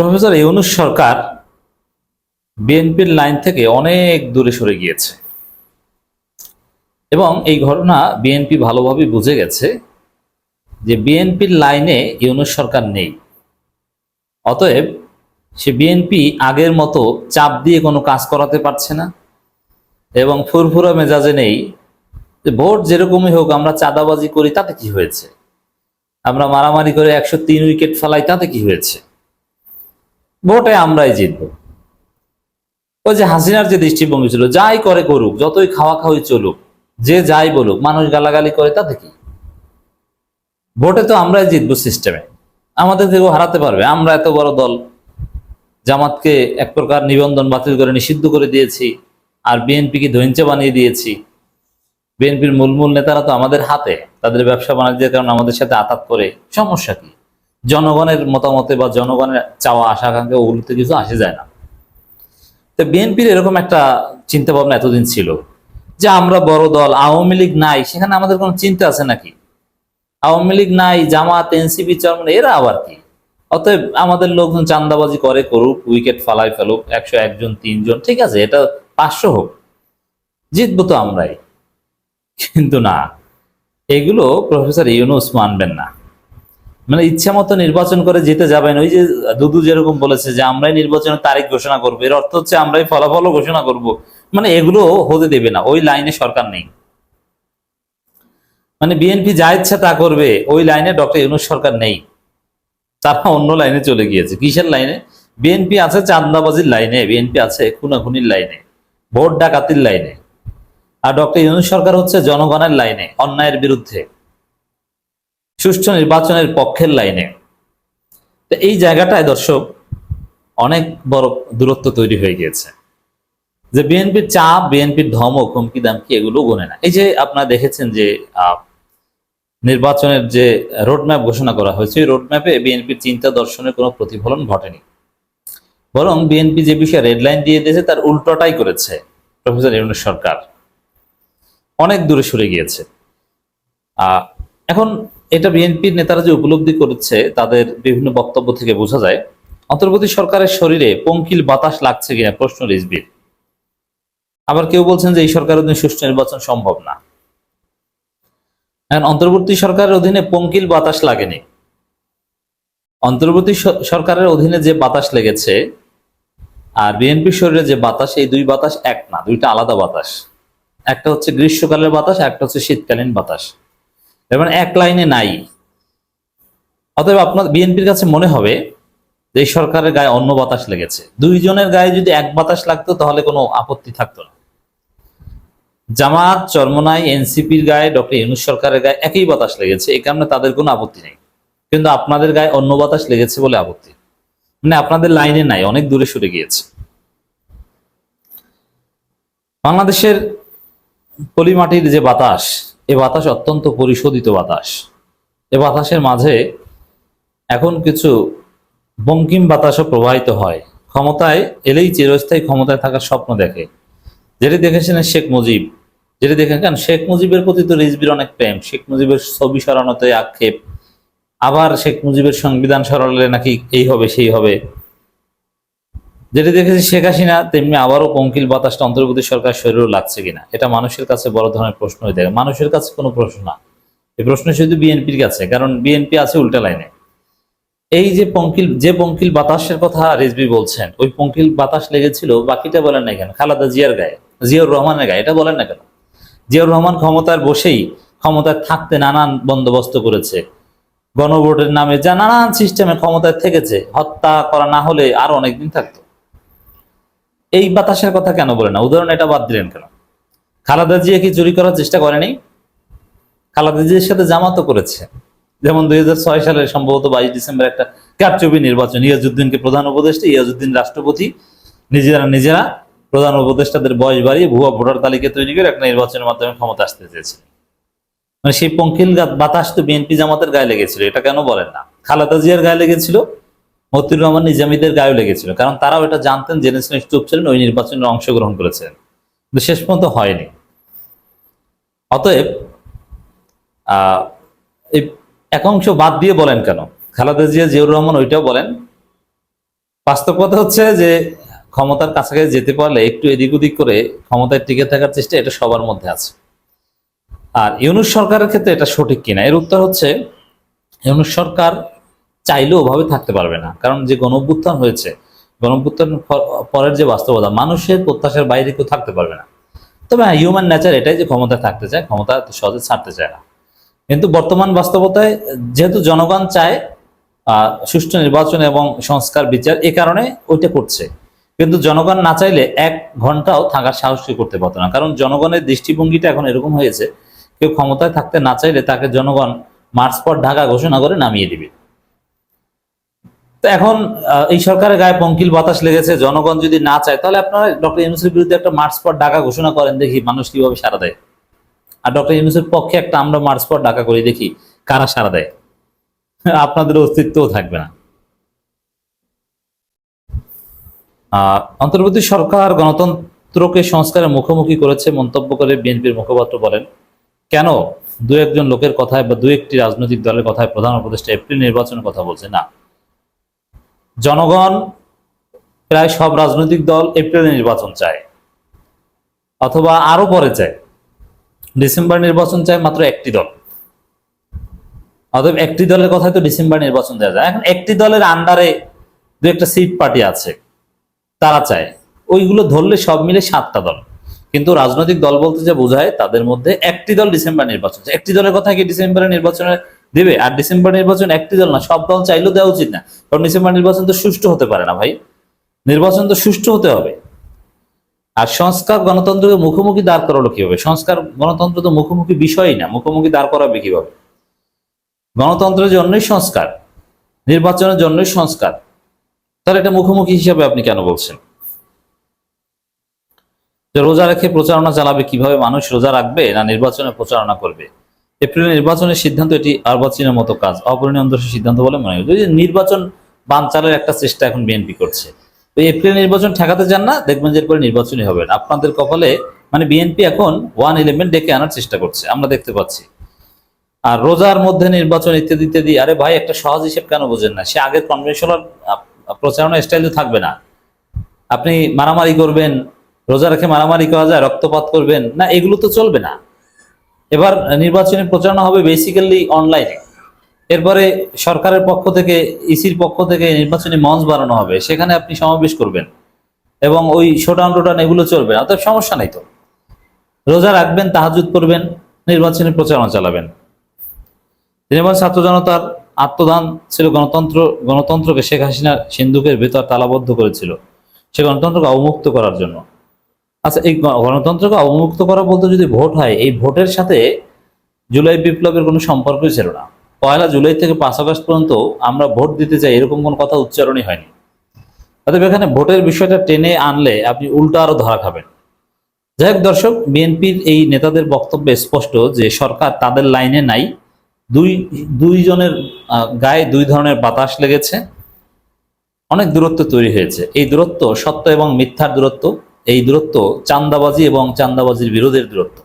Professor Yunus সরকার বিএনপির line থেকে অনেক দূরে সরে গিয়েছে। এবং এই ঘটনা বিএনপি ভালোভাবে বুঝে গেছে যে বিএনপির লাইনে ইউনুস সরকার নেই। অতএব সে বিএনপি আগের মতো চাপ দিয়ে কোনো কাজ করাতে পারছে না এবং ফুরফুরা মেজাজে নেই যে ভোট যেরকমই হোক আমরা চাঁদাবাজি করি, তাতে কি হয়েছে? আমরা মারামারি করে একশো তিন উইকেট ফেলাই, তাতে কি হয়েছে? ভোটে আমরাই জিতব। ওই যে হাসিনার যে দৃষ্টিভঙ্গি ছিল, যাই করে করুক, যতই খাওয়া খাওয়াই চলুক, যে যাই বলুক, মানুষ গালাগালি করে তাতে কি? ভোটে তো আমরাই জিতবো সিস্টেমে আমাদের কেউ হারাতে পারবে। আমরা এত বড় দল, জামাতকে এক প্রকার নিবন্ধন বাতিল করে নিষিদ্ধ করে দিয়েছি, আর বিএনপিকে ধৈর্য বানিয়ে দিয়েছি। বিএনপির মূল মূল নেতারা তো আমাদের হাতে, তাদের ব্যবসা বাণিজ্যের কারণে আমাদের সাথে আতাত করে, সমস্যা কি? জনগণের মতামতে বা জনগণের চাওয়া আশা আকাঙ্ক্ষা ওগুলোতে কিছু আসে যায় না। তো বিএনপির এরকম একটা চিন্তা ভাবনা এতদিন ছিল যে আমরা বড় দল, আওয়ামী লীগ নাই, সেখানে আমাদের কোনো চিন্তা আছে নাকি? আওয়ামী লীগ নাই, জামাত, এনসিপি চরমন এরা আবার কি? অতএব আমাদের লোকজন চান্দাবাজি করে, করুক, উইকেট ফালাই ফেলুক, একশো একজন, তিনজন, ঠিক আছে, এটা পাঁচশো হোক, জিতবো তো আমরাই। কিন্তু না, এগুলো প্রফেসর ইউনুস মানবেন না। মানে ইচ্ছা মতো নির্বাচন করে জিতে যাবেন। ওই যে দুদু যেরকম বলেছে যে, আমরাই নির্বাচনের তারিখ ঘোষণা করব। এর অর্থ হচ্ছে, আমরাই ফলাফলও ঘোষণা করব। মানে এগুলো হতে দেবে না। ওই লাইনে সরকার নেই। মানে বিএনপি যা ইচ্ছা তা করবে, ওই লাইনে ডক্টর ইউনুস সরকার নেই। তারা অন্য লাইনে চলে গিয়েছে। কিসের লাইনে? বিএনপি আছে চাঁদাবাজির লাইনে, বিএনপি আছে খুনাখুনির লাইনে, ভোট ডাকাতির লাইনে। আর ডক্টর ইউনুস সরকার হচ্ছে জনগণের লাইনে, অন্যায়ের বিরুদ্ধে। সুষ্ঠু নির্বাচনের পক্ষের লাইনে। তো এই জায়গাটায় দর্শক, অনেক বড় দূরত্ব তৈরি হয়ে গিয়েছে। যে বিএনপির চাপ, বিএনপির ধমক, হুমকি, দামকি, এগুলো গোনে না। এই যে আপনারা দেখেছেন যে নির্বাচনের যে রোডম্যাপ ঘোষণা করা হয়েছে রোডম্যাপে বিএনপির চিন্তা দর্শনের কোনো প্রতিফলন ঘটেনি। বরং বিএনপি যে বিষয়ে রেড লাইন দিয়ে দিয়েছে, তার উল্টোটাই করেছে প্রফেসর ইউনুস সরকার। অনেক দূরে সরে গিয়েছে। এখন এটা বিএনপির নেতারা যে উপলব্ধি করেছে, তাদের বিভিন্ন বক্তব্য থেকে বোঝা যায়। অন্তর্বর্তী সরকারের শরীরে পঙ্কিল বাতাস লাগছে কিনা প্রশ্ন রিজবির। আবার কেউ বলছেন যে এই সরকারের অধীনে সুষ্ঠু নির্বাচন সম্ভব না। অন্তর্বর্তী সরকারের অধীনে পঙ্কিল বাতাস লাগেনি। অন্তর্বর্তী সরকারের অধীনে যে বাতাস লেগেছে, আর বিএনপির শরীরে যে বাতাস, এই দুই বাতাস এক না, দুইটা আলাদা বাতাস। একটা হচ্ছে গ্রীষ্মকালের বাতাস, একটা হচ্ছে শীতকালীন বাতাস। এর মানে এক লাইনে নাই। অতএব আপনার বিএনপির কাছে মনে হবে যে সরকারের গায়ে অন্য বাতাস লেগেছে। দুইজনের গায়ে যদি এক বাতাস লাগতো, তাহলে কোনো আপত্তি থাকতো না। জামাত, চরমনাই, এনসিপির গায়ে, ডক্টর ইউনুস সরকারের গায়ে একই বাতাস লেগেছে। এই কারণে তাদের কোনো আপত্তি নেই। কিন্তু আপনাদের গায়ে অন্য বাতাস লেগেছে বলে আপত্তি। মানে আপনাদের লাইনে নাই, অনেক দূরে সরে গিয়েছে। বাংলাদেশের পলিমাটির যে বাতাস এ বাতাস অত্যন্ত পরিশোধিত বাতাস। এ বাতাসের মাঝে এখন কিছু বঙ্কিম বাতাসও প্রবাহিত হয়। ক্ষমতায় এলেই চিরস্থায়ী ক্ষমতায় থাকার স্বপ্ন দেখে। যেটি দেখেছিলেন শেখ মুজিব। যেটি দেখেন কেন? শেখ মুজিবের প্রতি তো রিজবির অনেক প্রেম। শেখ মুজিবের ছবি সরানোতে আক্ষেপ। আবার শেখ মুজিবের সংবিধান সরালে নাকি এই হবে, সেই হবে। যেটি দেখেছি শেখ হাসিনা, তেমনি আবারও পঙ্কিল বাতাসটা অন্তর্বর্তী সরকার শরীরেও লাগছে কিনা? এটা মানুষের কাছে বড় ধরনের প্রশ্ন হয়ে থাকে। মানুষের কাছে কোনো প্রশ্ন না। এই প্রশ্ন শুধু বিএনপির কাছে, কারণ বিএনপি আছে উল্টা লাইনে। এই যে পঙ্কিল যে পঙ্কিল বাতাসের কথা রেজবি বলছেন, ওই পঙ্কিল বাতাস লেগেছিল, বাকিটা বলেন না কেন, খালাদা জিয়ার গায়ে, জিয়াউর রহমানের গায়ে, এটা বলেন না কেন? জিয়াউর রহমান ক্ষমতার বসেই ক্ষমতায় থাকতে নানান বন্দোবস্ত করেছে। গণভোটের নামে যা নানান সিস্টেমে ক্ষমতায় থেকেছে, হত্যা করা না হলে আরও অনেকদিন থাকতো। এই বাতাসের কথা কেন বলে না? উদাহরণ এটা বাদ দিলেন কেন? খালাদা জিয়া কি চুরি করার চেষ্টা করেনি? খালাদা জিয়ার সাথে জামাতও করেছে। যেমন দুই হাজার ছয় সালে সম্ভবত বাইশ ডিসেম্বর একটা কারচুপি নির্বাচন, ইয়াজুদ্দিনকে প্রধান উপদেষ্টা, ইয়াজুদ্দিন রাষ্ট্রপতি, নিজেরা নিজেরা প্রধান উপদেষ্টাদের বয়স বাড়িয়ে ভুয়া ভোটার তালিকা তৈরি করে একটা নির্বাচনের মাধ্যমে ক্ষমতা আসতে চেয়েছে মানে সেই পঙ্কিল বাতাস তো বিএনপি জামাতের গায়ে লেগেছিল, এটা কেন বলেন না? খালাদা জিয়ার গায়ে লেগেছিল মতিউর রহমান নিজামীদের গায়েও লেগেছিল, কারণ তারাও এটা জানতেন জেনেছিলেন চুপ ছিলেন, ওই নির্বাচনে অংশগ্রহণ করেছেন। কিন্তু শেষ পর্যন্ত হয়নি। অতএব এই একাংশ বাদ দিয়ে বলেন কেন? খালেদা জিয়া, জিয়াউর রহমান ওইটাও বলেন। বাস্তব কথা হচ্ছে যে, ক্ষমতার কাছাকাছি যেতে পারলে একটু এদিক ওদিক করে ক্ষমতায় টিকে থাকার চেষ্টা এটা সবার মধ্যে আছে। আর ইউনুস সরকারের ক্ষেত্রে এটা সঠিক কিনা? এর উত্তর হচ্ছে, ইউনুস সরকার চাইলেও ওভাবে থাকতে পারবে না। কারণ যে গণঅভ্যুত্থান হয়েছে, গণঅভ্যুত্থান প- পরের যে বাস্তবতা, মানুষের প্রত্যাশার বাইরে কেউ থাকতে পারবে না। তবে হ্যাঁ হিউম্যান নেচার এটাই যে ক্ষমতায় থাকতে চায়, ক্ষমতা সহজে ছাড়তে চায় না। কিন্তু বর্তমান বাস্তবতায় যেহেতু জনগণ চায় সুষ্ঠু নির্বাচন এবং সংস্কার বিচার, এ কারণে ওইটা করছে। কিন্তু জনগণ না চাইলে এক ঘন্টাও থাকার সাহস করতে পারতো না। কারণ জনগণের দৃষ্টিভঙ্গিটা এখন এরকম হয়েছে, কেউ ক্ষমতায় থাকতে না চাইলে তাকে জনগণ মার্চ পর ঢাকা ঘোষণা করে নামিয়ে দিবে। তো এখন এই সরকারের গায়ে পঙ্কিল বাতাস লেগেছে, জনগণ যদি না চায়, তাহলে আপনারা ডক্টর ইউনুসের বিরুদ্ধে একটা মার্চ পর ডাকা ঘোষণা করেন, দেখি মানুষ কীভাবে সাড়া দেয়। আর ডক্টর ইউনুসের পক্ষে একটা আমরা মার্চ পর ডাকা করি, দেখি কারা সাড়া দেয়। আপনাদের অস্তিত্বও থাকবে না। অন্তর্বর্তী সরকার গণতন্ত্রকে সংস্কারের মুখোমুখি করেছে মন্তব্য করে বিএনপির মুখপাত্র বলেন, কেন দু একজন লোকের কথায় বা দু একটি রাজনৈতিক দলের কথায় প্রধান উপদেষ্টা এপ্রিল নির্বাচনের কথা বলছে? না। জনগণ প্রায় সব রাজনৈতিক দল এপ্রিলে নির্বাচন চায়, অথবা আরও পরে চায়। ডিসেম্বর নির্বাচন চায় মাত্র একটি দল। অতএব একটি দলের কথাই তো ডিসেম্বর নির্বাচন দেওয়া যায়। এখন একটি দলের আন্ডারে দু একটা সিট পার্টি আছে, তারা চায়। ওইগুলো ধরলে সব মিলে সাতটা দল। কিন্তু রাজনৈতিক দল বলতে যে বোঝায়, তাদের মধ্যে একটি দল ডিসেম্বর নির্বাচন। একটি দলের কথা কি ডিসেম্বরের নির্বাচনে দেবে। আর ডিসেম্বর নির্বাচন একটি দল না, সব দল চাইলেও দেওয়া উচিত না। কারণ ডিসেম্বর নির্বাচন তো সুষ্ঠু হতে পারে না ভাই। নির্বাচন তো সুষ্ঠু হতে হবে। আর সংস্কার গণতন্ত্রকে মুখোমুখি দাঁড় করালো কীভাবে? সংস্কার গণতন্ত্র তো মুখোমুখি বিষয়ই না, মুখোমুখি দাঁড় করাবে কীভাবে? গণতন্ত্রের জন্যই সংস্কার, নির্বাচনের জন্যই সংস্কার। তাহলে এটা মুখোমুখি হিসাবে আপনি কেন বলছেন? যে রোজা রেখে প্রচারণা চালাবে কীভাবে মানুষ রোজা রাখবে না নির্বাচনে প্রচারণা করবে? এপ্রিলে নির্বাচনের সিদ্ধান্ত, এটি আরবাচীনের মতো কাজ। অপরিণামদর্শী সিদ্ধান্ত বলে মনে হয়। ওই নির্বাচন বানচালের একটা চেষ্টা এখন বিএনপি করছে। তো এপ্রিল নির্বাচন ঠেকাতে চান না, দেখবেন যে এরপরে নির্বাচনই হবে আপনাদের কপালে মানে বিএনপি এখন ওয়ান এলিমেন্ট ডেকে আনার চেষ্টা করছে, আমরা দেখতে পাচ্ছি। আর রোজার মধ্যে নির্বাচন ইত্যাদি ইত্যাদি, আরে ভাই, একটা সহজ হিসেব কেন বোঝেন না? সে আগের কনভেনশনাল প্রচারণা স্টাইল তো থাকবে না। আপনি মারামারি করবেন, রোজা রেখে মারামারি করা যায়, রক্তপাত করবেন, না, এগুলো তো চলবে না। এবার নির্বাচনী প্রচারণা হবে বেসিক্যালি অনলাইনে এরপরে সরকারের পক্ষ থেকে ইসির পক্ষ থেকে নির্বাচনী মঞ্চ বানানো হবে। সেখানে আপনি সমাবেশ করবেন এবং ওই শোডাউন টোডাউন এগুলো চলবে। অতএব সমস্যা নাই তো। রোজা রাখবেন তাহাজুদ করবেন, নির্বাচনী প্রচারণা চালাবেন। নির্বাচন ছাত্র জনতার আত্মদান ছিল গণতন্ত্র, গণতন্ত্রকে শেখ হাসিনা সিন্ধুকের ভেতর তালাবদ্ধ করেছিল। সে গণতন্ত্রকে অবমুক্ত করার জন্য। আচ্ছা এই গণতন্ত্রকে অবমুক্ত করা বলতে যদি ভোট হয়, এই ভোটের সাথে জুলাই বিপ্লবের কোনো সম্পর্কই ছিল না। পয়লা জুলাই থেকে পাঁচ আগস্ট পর্যন্ত আমরা ভোট দিতে চাই, এরকম কোনো কথা উচ্চারণই হয়নি। অতএব এখানে ভোটের বিষয়টা টেনে আনলে আপনি উল্টো আরও ধরা খাবেন। যাই হোক দর্শক, বিএনপির এই নেতাদের বক্তব্যে স্পষ্ট যে সরকার তাদের লাইনে নাই। দুই দুইজনের গায়ে দুই ধরনের বাতাস লেগেছে। অনেক দূরত্ব তৈরি হয়েছে। এই দূরত্ব সত্য এবং মিথ্যার দূরত্ব। এই দূরত্ব চান্দাবাজি এবং চান্দাবাজির বিরোধের দূরত্ব।